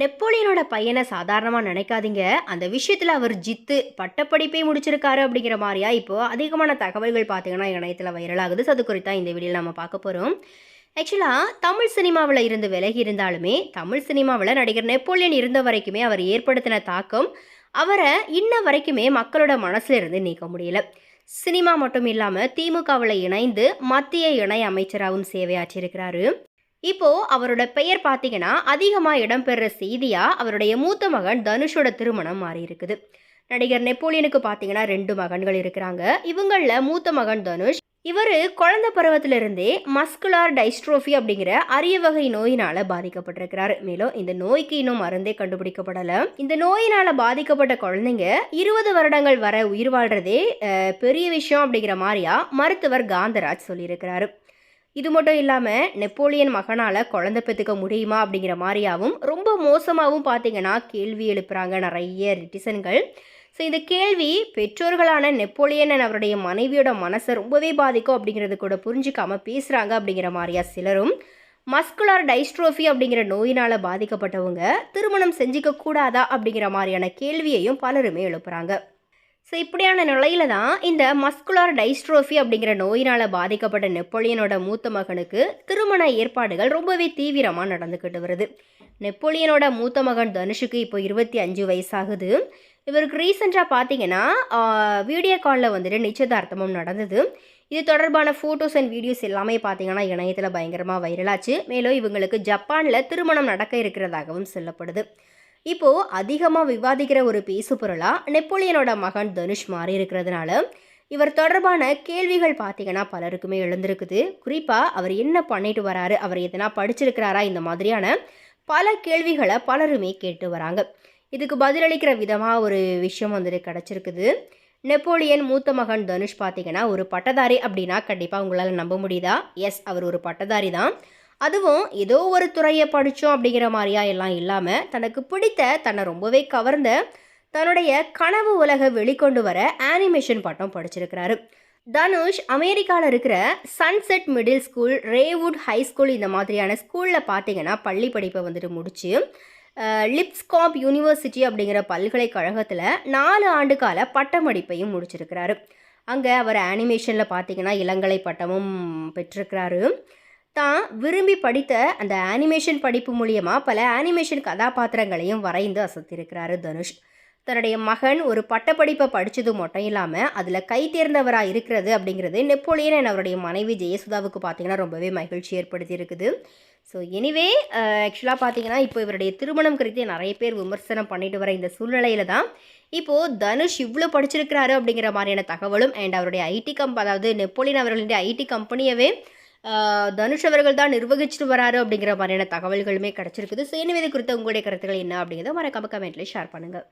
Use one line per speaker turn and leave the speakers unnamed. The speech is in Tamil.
நெப்போலியனோட பையனை சாதாரணமாக நினைக்காதீங்க. அந்த விஷயத்தில் அவர் ஜித்து பட்டப்படிப்பே முடிச்சிருக்காரு அப்படிங்கிற மாதிரியா இப்போது அதிகமான தகவல்கள் பார்த்தீங்கன்னா இணையத்தில் வைரலாகுது அது குறித்தா இந்த வீடியோவில் நம்ம பார்க்க போகிறோம் ஆக்சுவலாக தமிழ் சினிமாவில் இருந்து விலகி இருந்தாலுமே தமிழ் சினிமாவில் நடிகர் நெப்போலியன் இருந்த வரைக்குமே அவர் ஏற்படுத்தின தாக்கம் அவரை இன்ன வரைக்குமே மக்களோட மனசில் இருந்து நீக்க முடியல. சினிமா மட்டும் இல்லாமல் திமுகவில் இணைந்து மத்திய இணை அமைச்சராகவும் சேவையாற்றியிருக்கிறாரு. இப்போ அவரோட பெயர் பார்த்தீங்கன்னா அதிகமாக இடம்பெற செய்தியாக அவருடைய மூத்த மகன் தனுஷோட திருமணம் மாறி இருக்குது. நடிகர் நெப்போலியனுக்கு பார்த்தீங்கன்னா ரெண்டு மகன்கள் இருக்கிறாங்க. இவங்களில் மூத்த மகன் தனுஷ் இவர் குழந்தை பருவத்திலிருந்தே மஸ்குலார் டைஸ்ட்ரோஃபி அப்படிங்கிற அரிய வகை நோயினால் பாதிக்கப்பட்டிருக்கிறார். மேலும் இந்த நோய்க்கு இன்னும் மருந்தே கண்டுபிடிக்கப்படலை. இந்த நோயினால் பாதிக்கப்பட்ட குழந்தைங்க இருபது வருடங்கள் வர உயிர் வாழ்றதே பெரிய விஷயம் அப்படிங்கிற மாதிரியா மருத்துவர் காந்தராஜ் சொல்லியிருக்கிறாரு. இது மட்டும் இல்லாமல் நெப்போலியன் மகனால் குழந்தை பெற்றுக்க முடியுமா அப்படிங்கிற மாதிரியாகவும் ரொம்ப மோசமாகவும் பார்த்தீங்கன்னா கேள்வி எழுப்புகிறாங்க நிறைய ரிட்டிசன்கள். ஸோ இந்த கேள்வி பெற்றோர்களான நெப்போலியன் and அவருடைய மனைவியோட மனசை ரொம்பவே பாதிக்கும் அப்படிங்கிறது கூட புரிஞ்சிக்காமல் பேசுகிறாங்க அப்படிங்கிற மாதிரியா சிலரும். மஸ்குலார் டைஸ்ட்ரோஃபி அப்படிங்கிற நோயினால் பாதிக்கப்பட்டவங்க திருமணம் செஞ்சிக்க கூடாதா அப்படிங்கிற மாதிரியான கேள்வியையும் பலருமே எழுப்புகிறாங்க ஸோ இப்படியான நிலையில தான் இந்த மஸ்குலார் டைஸ்ட்ரோஃபி அப்படிங்கிற நோயினால் பாதிக்கப்பட்ட நெப்போலியனோட மூத்த மகனுக்கு திருமண ஏற்பாடுகள் ரொம்பவே தீவிரமாக நடந்துக்கிட்டு வருது. நெப்போலியனோட மூத்த மகன் தனுஷுக்கு இப்போ இருபத்தி அஞ்சு வயசாகுது. இவருக்கு ரீசெண்டாக பார்த்தீங்கன்னா வீடியோ காலில் வந்துட்டு நிச்சயதார்த்தமும் நடந்தது. இது தொடர்பான ஃபோட்டோஸ் அண்ட் வீடியோஸ் எல்லாமே பார்த்தீங்கன்னா இணையத்தில் பயங்கரமாக வைரலாச்சு மேலும் இவங்களுக்கு ஜப்பானில் திருமணம் நடக்க இருக்கிறதாகவும் சொல்லப்படுது. இப்போது அதிகமாக விவாதிக்கிற ஒரு பேசு நெப்போலியனோட மகன் தனுஷ் மாறி இருக்கிறதுனால இவர் தொடர்பான கேள்விகள் பார்த்தீங்கன்னா பலருக்குமே எழுந்திருக்குது. குறிப்பாக அவர் என்ன பண்ணிட்டு வராரு அவர் எதனா படிச்சிருக்கிறாரா இந்த மாதிரியான பல கேள்விகளை பலருமே கேட்டு வராங்க. இதுக்கு பதிலளிக்கிற விதமாக ஒரு விஷயம் வந்துட்டு கிடச்சிருக்குது. நெப்போலியன் மூத்த மகன் தனுஷ் பார்த்தீங்கன்னா ஒரு பட்டதாரி அப்படின்னா கண்டிப்பாக உங்களால் நம்ப முடியுதா? எஸ் அவர் ஒரு பட்டதாரி தான் அதுவும் ஏதோ ஒரு துறையை படித்தோம் அப்படிங்கிற மாதிரியா எல்லாம் இல்லாமல் தனக்கு பிடித்த தன்னை ரொம்பவே கவர்ந்த தன்னுடைய கனவு உலக வெளிக்கொண்டு வர ஆனிமேஷன் பட்டம் படிச்சிருக்கிறாரு. தனுஷ் அமெரிக்காவில் இருக்கிற sunset middle school Raywood high school இந்த மாதிரியான ஸ்கூலில் பார்த்தீங்கன்னா பள்ளி படிப்பை வந்துட்டு முடிச்சு லிப்ஸ்காப் யூனிவர்சிட்டி அப்படிங்கிற பல்கலைக்கழகத்தில் நாலு ஆண்டு கால பட்டமடிப்பையும் முடிச்சிருக்கிறாரு. அங்கே அவர் ஆனிமேஷனில் பார்த்தீங்கன்னா இளங்கலை பட்டமும் பெற்றிருக்கிறாரு. தான் விரும்பி படித்த அந்த அனிமேஷன் படிப்பு மூலியமாக பல அனிமேஷன் கதாபாத்திரங்களையும் வரைந்து அசத்திருக்கிறாரு தனுஷ். தன்னுடைய மகன் ஒரு பட்டப்படிப்பை படித்தது மட்டும் இல்லாமல் அதில் கை தேர்ந்தவராக இருக்கிறது அப்படிங்கிறது நெப்போலியன் என் அவருடைய மனைவி ஜெயசுதாவுக்கு பார்த்தீங்கன்னா ரொம்பவே மகிழ்ச்சி ஏற்படுத்தி இருக்குது ஸோ எனிவே ஆக்சுவலாக பார்த்தீங்கன்னா இப்போ இவருடைய திருமணம் குறித்து நிறைய பேர் விமர்சனம் பண்ணிட்டு வர இந்த சூழ்நிலையில தான் இப்போது தனுஷ் இவ்வளோ படிச்சிருக்கிறாரு அப்படிங்கிற மாதிரியான தகவலும் அண்ட் அவருடைய ஐடி கம்ப் அதாவது நெப்போலியன் அவர்களுடைய ஐடி கம்பெனியவே தனுஷ் அவர்கள் தான் நிர்வகிச்சுட்டு வராரு அப்படிங்கிற மாதிரியான தகவல்களுமே கிடச்சிருக்குது. ஸோ எனவே இது குறித்த உங்களுடைய கருத்துக்கள் என்ன அப்படிங்கிறத மறக்காம கமெண்ட்லேயே ஷேர் பண்ணுங்கள்